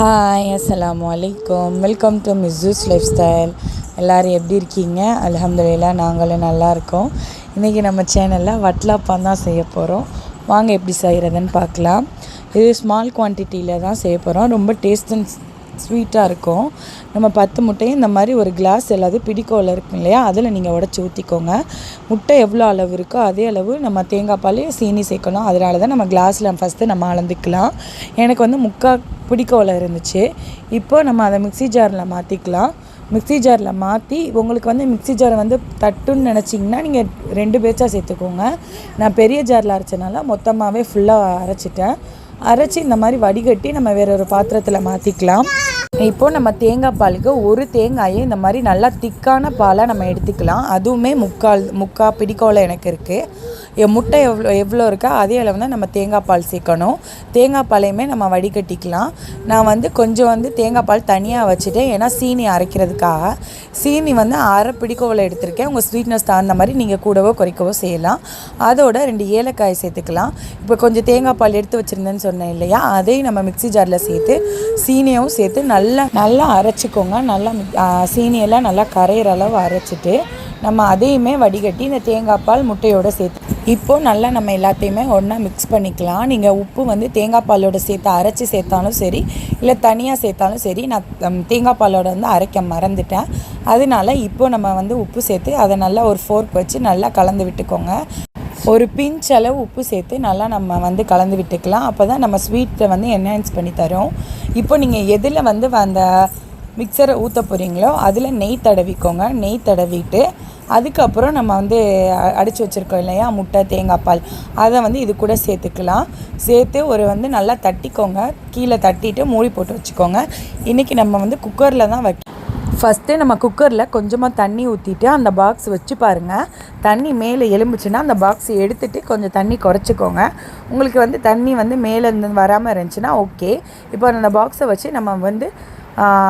Hi அஸ்லாம் வலைக்கம் welcome to Mrs life style எல்லோரும் எப்படி இருக்கீங்க? அலமதுல்லா நாங்களும் நல்லாயிருக்கோம் இன்றைக்கி நம்ம சேனலில் வட்லாப்பான் தான் செய்ய போகிறோம் வாங்க எப்படி செய்கிறதுன்னு பார்க்கலாம். இது ஸ்மால் குவான்டிட்டியில் தான் செய்ய போகிறோம் ரொம்ப டேஸ்ட் அண்ட் ஸ்வீட்டாக இருக்கும். நம்ம பத்து முட்டையும் இந்த மாதிரி ஒரு கிளாஸ் எல்லாத்தையும் பிடிக்கோவில் இருக்கும் இல்லையா? அதில் நீங்கள் உடச்சி ஊற்றிக்கோங்க முட்டை எவ்வளோ அளவு இருக்கோ அதே அளவு நம்ம தேங்காய் பால் சீனி சேர்க்கணும். அதனால தான் நம்ம கிளாஸில் ஃபஸ்ட்டு நம்ம அளந்துக்கலாம். எனக்கு வந்து முக்கால் பிடிக்கோவில் இருந்துச்சு. இப்போ நம்ம அதை மிக்ஸி ஜாரில் மாற்றிக்கலாம் மிக்ஸி ஜாரில் மாற்றி உங்களுக்கு வந்து மிக்ஸி ஜாரை வந்து தட்டுன்னு நினச்சிங்கன்னா நீங்கள் ரெண்டு பேச்சாக சேர்த்துக்கோங்க. நான் பெரிய ஜாரில் அரைச்சனால மொத்தமாகவே ஃபுல்லாக அரைச்சிட்டேன். அரைச்சி இந்த மாதிரி வடிகட்டி நம்ம வேற ஒரு பாத்திரத்தில் மாற்றிக்கலாம் இப்போது நம்ம தேங்காய் பாலுக்கு ஒரு தேங்காயை இந்த மாதிரி நல்லா திக்கான பாலாக நம்ம எடுத்துக்கலாம். அதுவுமே முக்கால் முக்கால் பிடிக்கோல எனக்கு இருக்குது என் முட்டை எவ்வளோ எவ்வளோ இருக்கோ அதே அளவு தான் நம்ம தேங்காய் பால் சேர்க்கணும். தேங்காய் பாலையுமே நம்ம வடிகட்டிக்கலாம். நான் வந்து கொஞ்சம் வந்து தேங்காய் பால் தனியாக வச்சுட்டேன். ஏன்னா சீனி அரைக்கிறதுக்காக. சீனி வந்து அரை பிடிக்கோவில் எடுத்திருக்கேன். உங்கள் ஸ்வீட்னஸ் தகுந்த மாதிரி நீங்கள் கூடவோ குறைக்கவோ செய்யலாம். அதோட ரெண்டு ஏலக்காய் சேர்த்துக்கலாம். இப்போ கொஞ்சம் தேங்காய் பால் எடுத்து வச்சுருந்தேன்னு சொன்னேன் இல்லையா? அதையும் நம்ம மிக்ஸி ஜாரில் சேர்த்து சீனியும் சேர்த்து நல்லா நல்லா நல்லா அரைச்சிக்கோங்க. நல்லா சீனியெல்லாம் நல்லா கரையிற அளவு அரைச்சிட்டு நம்ம அதையுமே வடிகட்டி இந்த தேங்காய் பால் முட்டையோட சேர்த்து இப்போது நல்லா நம்ம எல்லாத்தையுமே ஒன்றா மிக்ஸ் பண்ணிக்கலாம். நீங்கள் உப்பு வந்து தேங்காய் பாலோட சேர்த்து அரைச்சி சேர்த்தாலும் சரி இல்லை தனியாக சேர்த்தாலும் சரி நான் தேங்காய் பாலோட வந்து அரைக்க மறந்துட்டேன். அதனால இப்போது நம்ம வந்து உப்பு சேர்த்து அதை நல்லா ஒரு ஃபோர்க் வச்சு நல்லா கலந்து விட்டுக்கோங்க. ஒரு பிஞ்ச் அளவு உப்பு சேர்த்து நல்லா நம்ம வந்து கலந்து விட்டுக்கலாம். அப்போ தான் நம்ம ஸ்வீட்டை வந்து என்ஹான்ஸ் பண்ணி தரும். இப்போ நீங்கள் எதில் வந்து அந்த மிக்சரை ஊற்ற போகிறீங்களோ அதில் நெய் தடவிக்கோங்க. நெய் தடவிட்டு அதுக்கப்புறம் நம்ம வந்து அடித்து வச்சுருக்கோம் இல்லையா? முட்டை தேங்காய் பால். அதை வந்து இது கூட சேர்த்துக்கலாம். சேர்த்து ஒரு வந்து நல்லா தட்டிக்கோங்க. கீழே தட்டிட்டு மூடி போட்டு வச்சுக்கோங்க. இன்றைக்கி நம்ம வந்து குக்கரில் தான் வைக்க ஃபஸ்ட்டு நம்ம குக்கரில் கொஞ்சமாக தண்ணி ஊற்றிட்டு அந்த பாக்ஸ் வச்சு பாருங்கள் தண்ணி மேலே எலும்புச்சுன்னா அந்த பாக்ஸ் எடுத்துகிட்டு கொஞ்சம் தண்ணி குறைச்சிக்கோங்க. உங்களுக்கு வந்து தண்ணி வந்து மேலே இருந்து வராமல் இருந்துச்சுன்னா ஓகே இப்போ அந்த பாக்ஸை வச்சு நம்ம வந்து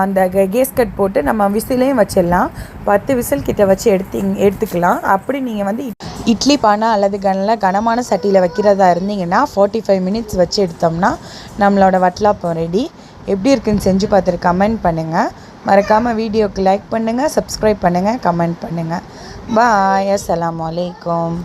அந்த கேஸ் கட் போட்டு நம்ம விசிலையும் வச்சிடலாம். பத்து விசில் கிட்ட வச்சு எடுத்து எடுத்துக்கலாம். அப்படி நீங்கள் வந்து இட்லி பானை அல்லது கனில் கனமான சட்டியில் வைக்கிறதா இருந்தீங்கன்னா ஃபார்ட்டி ஃபைவ் மினிட்ஸ் வச்சு எடுத்தோம்னா நம்மளோட வட்லாப்பம் ரெடி எப்படி இருக்குன்னு செஞ்சு பார்த்துட்டு கமெண்ட் பண்ணுங்கள் மறக்காமல் வீடியோக்கு லைக் பண்ணுங்கள் சப்ஸ்கிரைப் பண்ணுங்கள் கமெண்ட் பண்ணுங்கள் பாய் அஸ்லாம் வலைக்கம்